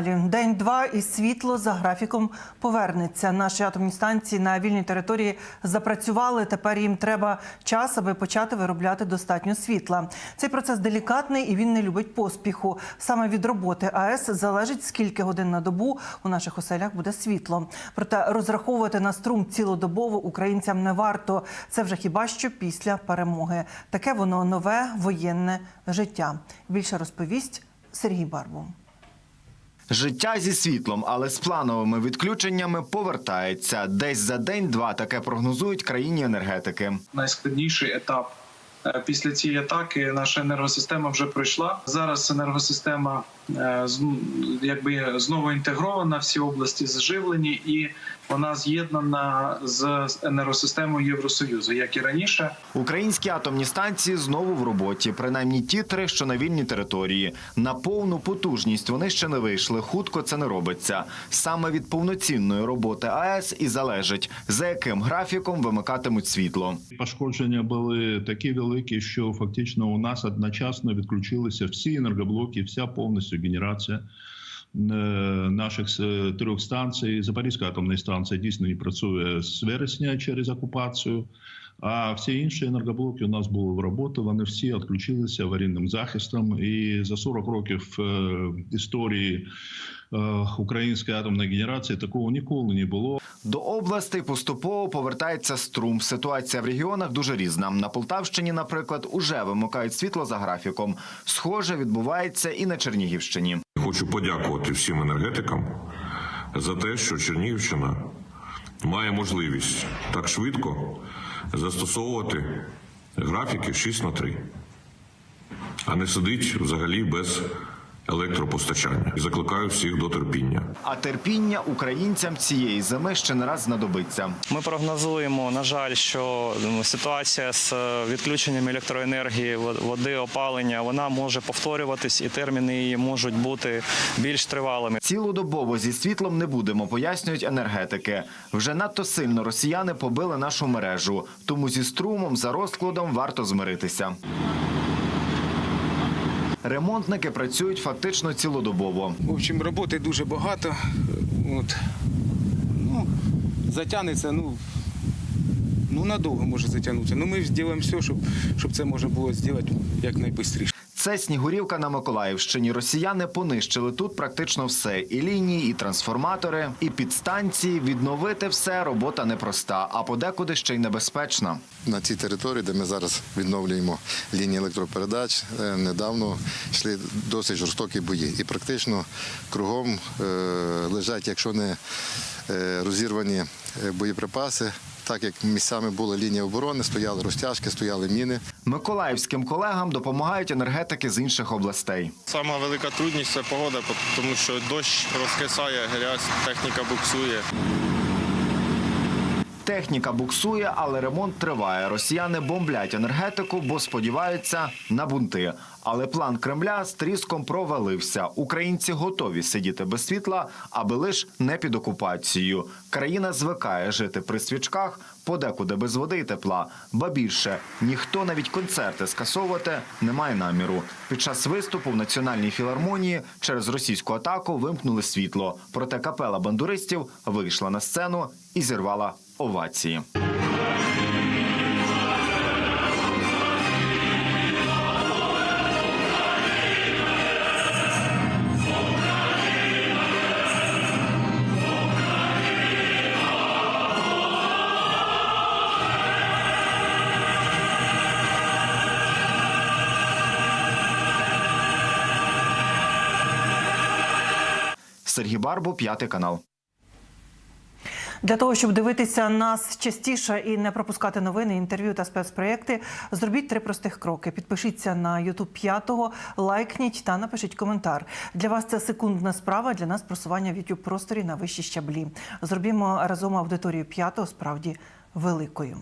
День-два і світло за графіком повернеться. Наші атомні станції на вільній території запрацювали. Тепер їм треба час, аби почати виробляти достатньо світла. Цей процес делікатний і він не любить поспіху. Саме від роботи АЕС залежить, скільки годин на добу у наших оселях буде світло. Проте розраховувати на струм цілодобово українцям не варто. Це вже хіба що після перемоги. Таке воно нове воєнне життя. Більше розповість Сергій Барбу. Життя зі світлом, але з плановими відключеннями повертається. Десь за день-два таке прогнозують країні енергетики. найскладніший етап. Е, Після цієї атаки наша енергосистема вже пройшла. Зараз енергосистема е, з- якби знову інтегрована, всі області заживлені, і вона з'єднана з енергосистемою Євросоюзу, як і раніше. Українські атомні станції знову в роботі, принаймні ті три, що на вільній території. На повну потужність вони ще не вийшли. Хутко це не робиться. Саме від повноцінної роботи АЕС і залежить, за яким графіком вимикатимуть світло. Пошкодження були такі великі, що фактично у нас одночасно відключилися всі енергоблоки, вся повністю генерація е, наших е, трьох станцій. Запорізька атомна станція дійсно не працює з вересня через окупацію. А всі інші енергоблоки у нас були в роботі. Вони всі відключилися аварійним захистом. І за 40 років е, історії е, української атомної генерації такого ніколи не було. До областей поступово повертається струм. Ситуація в регіонах дуже різна. На Полтавщині, наприклад, уже вимикають світло за графіком. Схоже, відбувається і на Чернігівщині. Хочу подякувати всім енергетикам за те, що Чернігівщина має можливість так швидко застосовувати графіки 6 на 3, а не сидить взагалі без електропостачання. І закликаю всіх до терпіння. А терпіння українцям цієї зими ще не раз знадобиться. Ми прогнозуємо, на жаль, що ситуація з е, відключенням електроенергії, води, опалення, вона може повторюватись, і терміни її можуть бути більш тривалими. Цілодобово зі світлом не будемо, пояснюють енергетики. Вже надто сильно росіяни побили нашу мережу, тому зі струмом за розкладом варто змиритися. Ремонтники працюють фактично цілодобово. В общем, роботи дуже багато. От. Ну, затягнеться, ну, ну надовго може затягнутися. Ну, ми зробимо все, щоб, щоб це можна було зробити якнайшвидше. Це Снігурівка на Миколаївщині. Росіяни понищили тут практично все: і лінії, і трансформатори, і підстанції. Відновити все робота непроста, а подекуди ще й небезпечна. На цій території, де ми зараз відновлюємо лінії електропередач, е, недавно йшли досить жорстокі бої. І практично кругом е, лежать, якщо не е, розірвані боєприпаси, так як місцями була лінія оборони, стояли розтяжки, стояли міни. Миколаївським колегам допомагають енергетики з інших областей. Сама велика трудність це погода, тому що дощ розкисає, грязь, техніка буксує. Техніка буксує, але ремонт триває. Росіяни бомблять енергетику, бо сподіваються на бунти. Але план Кремля з тріском провалився. Українці готові сидіти без світла, аби лиш не під окупацією. Країна звикає жити при свічках, подекуди без води і тепла. Ба більше ніхто навіть концерти скасовувати не має наміру. Під час виступу в національній філармонії через російську атаку вимкнули світло. Проте капела бандуристів вийшла на сцену і зірвала овації. Сергій Барбу, п'ятий канал. Для того щоб дивитися нас частіше і не пропускати новини, інтерв'ю та спецпроєкти, зробіть три простих кроки. Підпишіться на YouTube п'ятого, лайкніть та напишіть коментар. Для вас це секундна справа. Для нас просування в YouTube просторі на вищі щаблі. Зробімо разом аудиторію п'ятого справді великою.